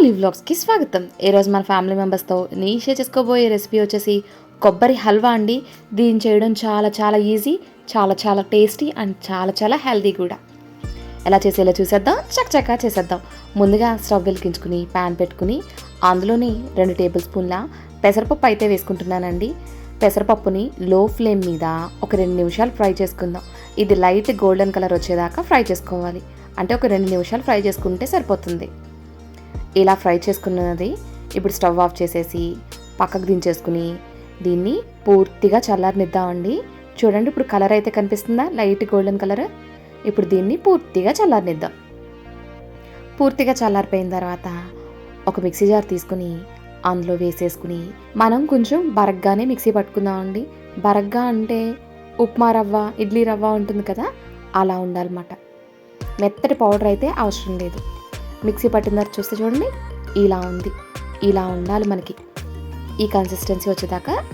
Lovely వ్లాగ్స్కి స్వాగతం. ఈరోజు మన ఫ్యామిలీ మెంబర్స్తో నేను షేర్ చేసుకోబోయే రెసిపీ వచ్చేసి కొబ్బరి హల్వా అండి. దీన్ని చేయడం చాలా చాలా ఈజీ చాలా చాలా టేస్టీ అండ్ చాలా చాలా హెల్దీ కూడా. ఎలా చేసేలా చూసేద్దాం? చక్కచక్క చేసేద్దాం. ముందుగా స్టవ్ వెలిగించుకుని ప్యాన్ పెట్టుకుని అందులోని రెండు టేబుల్ స్పూన్ల పెసరపప్పు అయితే వేసుకుంటున్నానండి. పెసరపప్పుని లో ఫ్లేమ్ మీద ఒక రెండు నిమిషాలు ఫ్రై చేసుకుందాం. ఇది లైట్ గోల్డెన్ కలర్ వచ్చేదాకా ఫ్రై చేసుకోవాలి. అంటే ఒక రెండు నిమిషాలు ఫ్రై చేసుకుంటే సరిపోతుంది. ఇలా ఫ్రై చేసుకున్నది. ఇప్పుడు స్టవ్ ఆఫ్ చేసేసి పక్కకు దించేసుకుని దీన్ని పూర్తిగా చల్లారనిద్దామండి. చూడండి ఇప్పుడు కలర్ అయితే కనిపిస్తుందా? Light golden colour. ఇప్పుడు దీన్ని పూర్తిగా చల్లారనిద్దాం. పూర్తిగా చల్లారిపోయిన తర్వాత ఒక మిక్సీ జార్ తీసుకుని అందులో వేసేసుకుని మనం కొంచెం బరగ్గానే మిక్సీ పట్టుకుందామండి. బరగ్గా అంటే ఉప్మా రవ్వ ఇడ్లీ రవ్వ ఉంటుంది కదా? అలా ఉండాలన్నమాట. మెత్తటి పౌడర్ అయితే అవసరం లేదు. మిక్సీ పట్టిందారు చూస్తే చూడండి ఇలా ఉంది. ఇలా ఉండాలి మనకి. ఈ కన్సిస్టెన్సీ వచ్చేదాకా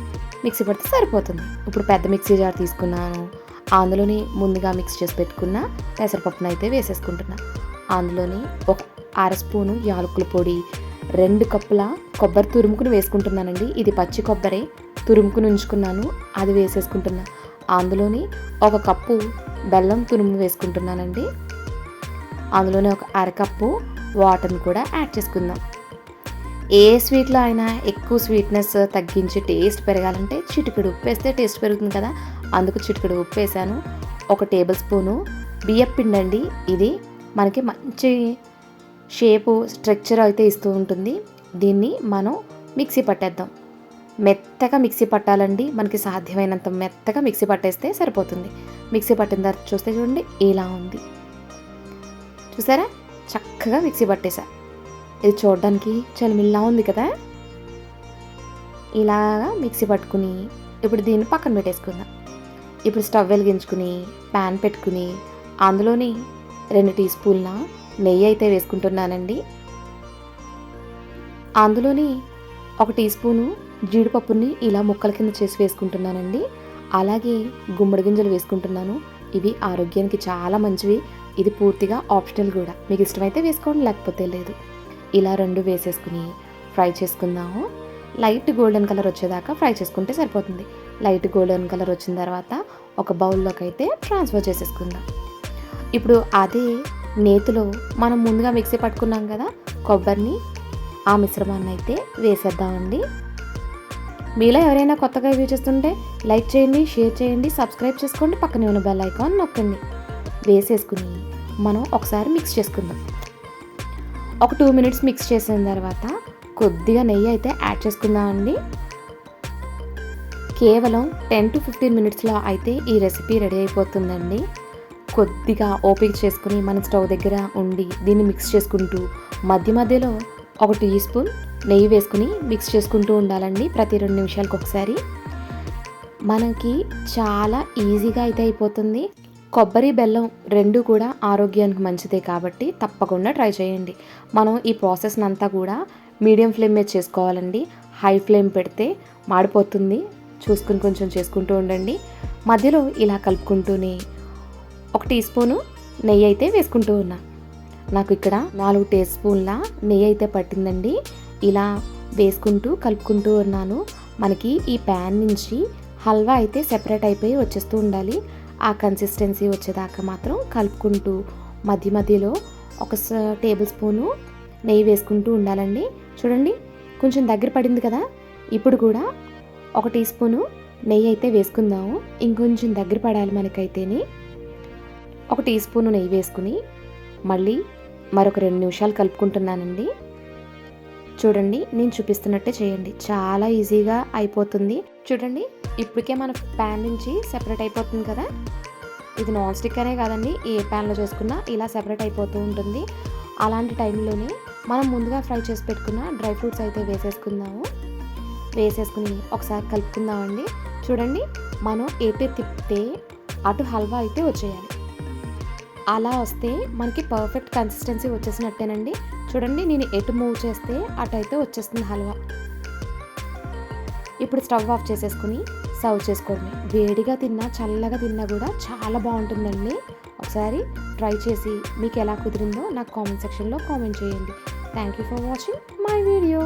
మిక్సీ పడితే సరిపోతుంది. ఇప్పుడు పెద్ద మిక్సీ జార్ తీసుకున్నాను. అందులోని ముందుగా మిక్స్ చేసి పెట్టుకున్న పెసరపప్పును అయితే వేసేసుకుంటున్నా. అందులోని ఒక అర స్పూను యాలకుల పొడి రెండు కప్పుల కొబ్బరి తురుముకుని వేసుకుంటున్నానండి. ఇది పచ్చి కొబ్బరి. తురుముకుని ఉంచుకున్నాను. అది వేసేసుకుంటున్నా. అందులోని ఒక కప్పు బెల్లం తురుము వేసుకుంటున్నానండి. అందులోనే ఒక అరకప్పు వాటర్ని కూడా యాడ్ చేసుకుందాం. ఏ స్వీట్లో అయినా ఎక్కువ స్వీట్నెస్ తగ్గించి టేస్ట్ పెరగాలంటే చిటికెడు ఉప్పు వేస్తే టేస్ట్ పెరుగుతుంది కదా. అందుకు చిటికెడు ఉప్పు వేసాను. ఒక టేబుల్ స్పూను బియ్యం పిండండి అండి. ఇది మనకి మంచి షేపు స్ట్రక్చర్ అయితే ఇస్తూ ఉంటుంది. దీన్ని మనం మిక్సీ పట్టేద్దాం. మెత్తగా మిక్సీ పట్టాలండి. మనకి సాధ్యమైనంత మెత్తగా మిక్సీ పట్టేస్తే సరిపోతుంది. మిక్సీ పట్టిన తర్వాత చూస్తే చూడండి ఇలా ఉంది. చూసారా? చక్కగా మిక్సీ పట్టేశా. ఇది చూడడానికి చలిమిల్లా ఉంది కదా? ఇలాగా మిక్సీ పట్టుకుని ఇప్పుడు దీన్ని పక్కన పెట్టేసుకుందాం. ఇప్పుడు స్టవ్ వెలిగించుకుని ప్యాన్ పెట్టుకుని అందులోని రెండు టీ స్పూన్ల నెయ్యి అయితే వేసుకుంటున్నానండి. అందులోని ఒక టీ స్పూను జీడిపప్పుని ఇలా ముక్కల కింద చేసి వేసుకుంటున్నానండి. అలాగే గుమ్మడి గింజలు వేసుకుంటున్నాను. ఇవి ఆరోగ్యానికి చాలా మంచివి. ఇది పూర్తిగా ఆప్షనల్ కూడా. మీకు ఇష్టమైతే వేసుకోండి లేకపోతే లేదు. ఇలా రెండు వేసేసుకుని ఫ్రై చేసుకుందాము. లైట్ గోల్డెన్ కలర్ వచ్చేదాకా ఫ్రై చేసుకుంటే సరిపోతుంది. లైట్ గోల్డెన్ కలర్ వచ్చిన తర్వాత ఒక బౌల్లోకి అయితే ట్రాన్స్ఫర్ చేసేసుకుందాం. ఇప్పుడు అదే నేతిలో మనం ముందుగా మిక్సీ పట్టుకున్నాం కదా కొబ్బరిని ఆ మిశ్రమాన్ని అయితే వేసేద్దామండి. మీలో ఎవరైనా కొత్తగా వ్యూ చేస్తుంటే లైక్ చేయండి షేర్ చేయండి సబ్స్క్రైబ్ చేసుకోండి పక్కనే ఉన్న బెల్ ఐకాన్ నొక్కండి. వేసేసుకుని మనం ఒకసారి మిక్స్ చేసుకుందాం. ఒక టూ మినిట్స్ మిక్స్ చేసిన తర్వాత కొద్దిగా నెయ్యి అయితే యాడ్ చేసుకుందామండి కేవలం టెన్ టు ఫిఫ్టీన్ మినిట్స్లో అయితే ఈ రెసిపీ రెడీ అయిపోతుందండి. కొద్దిగా ఓపిక చేసుకుని మన స్టవ్ దగ్గర ఉండి దీన్ని మిక్స్ చేసుకుంటూ మధ్య మధ్యలో ఒక టీ స్పూన్ నెయ్యి వేసుకుని మిక్స్ చేసుకుంటూ ఉండాలండి ప్రతి రెండు నిమిషాలకు ఒకసారి. మనకి చాలా ఈజీగా అయితే అయిపోతుంది. కొబ్బరి బెల్లం రెండు కూడా ఆరోగ్యానికి మంచిదే కాబట్టి తప్పకుండా ట్రై చేయండి. మనం ఈ ప్రాసెస్ని అంతా కూడా మీడియం ఫ్లేమ్ మీద చేసుకోవాలండి. హై ఫ్లేమ్ పెడితే మాడిపోతుంది. చూసుకుని కొంచెం చేసుకుంటూ ఉండండి. మధ్యలో ఇలా కలుపుకుంటూనే ఒక టీ స్పూను నెయ్యి అయితే వేసుకుంటూ ఉన్నా. నాకు ఇక్కడ నాలుగు టీ స్పూన్ల నెయ్యి అయితే పట్టిందండి. ఇలా వేసుకుంటూ కలుపుకుంటూ ఉన్నాను. మనకి ఈ ప్యాన్ నుంచి హల్వా అయితే సెపరేట్ అయిపోయి వచ్చేస్తూ ఉండాలి. ఆ కన్సిస్టెన్సీ వచ్చేదాకా మాత్రం కలుపుకుంటూ మధ్య మధ్యలో ఒక స- టేబుల్ స్పూను నెయ్యి వేసుకుంటూ ఉండాలండి. చూడండి కొంచెం దగ్గర పడింది కదా. ఇప్పుడు కూడా ఒక టీ స్పూను నెయ్యి అయితే వేసుకుందాము. ఇంకొంచెం దగ్గర పడాలి మనకైతేనే. ఒక టీ స్పూను నెయ్యి వేసుకుని మళ్ళీ మరొక రెండు నిమిషాలు కలుపుకుంటున్నానండి. చూడండి నేను చూపిస్తున్నట్టే చేయండి. చాలా ఈజీగా అయిపోతుంది. చూడండి ఇప్పటికే మన ప్యాన్ నుంచి సెపరేట్ అయిపోతుంది కదా? ఇది నాన్ స్టిక్ అనే కాదండి. ఏ ప్యాన్లో చేసుకున్నా ఇలా సెపరేట్ అయిపోతూ ఉంటుంది. అలాంటి టైంలోనే మనం ముందుగా ఫ్రై చేసి పెట్టుకున్న డ్రై ఫ్రూట్స్ అయితే వేసేసుకుందాము. వేసేసుకుని ఒకసారి కలుపుకుందామండి చూడండి మనం ఏపీ తిప్పితే అటు హల్వా అయితే వచ్చేయాలి. అలా వస్తే మనకి పర్ఫెక్ట్ కన్సిస్టెన్సీ వచ్చేసినట్టేనండి. చూడండి నేను ఎటు మూవ్ చేస్తే అటు అయితే వచ్చేస్తుంది హల్వా. ఇప్పుడు స్టవ్ ఆఫ్ చేసేసుకుని సర్వ్ చేసుకోండి. వేడిగా తిన్నా చల్లగా తిన్నా కూడా చాలా బాగుంటుందండి. ఒకసారి ట్రై చేసి మీకు ఎలా కుదిరిందో నాకు కామెంట్ సెక్షన్లో కామెంట్ చేయండి. Thank you for watching my video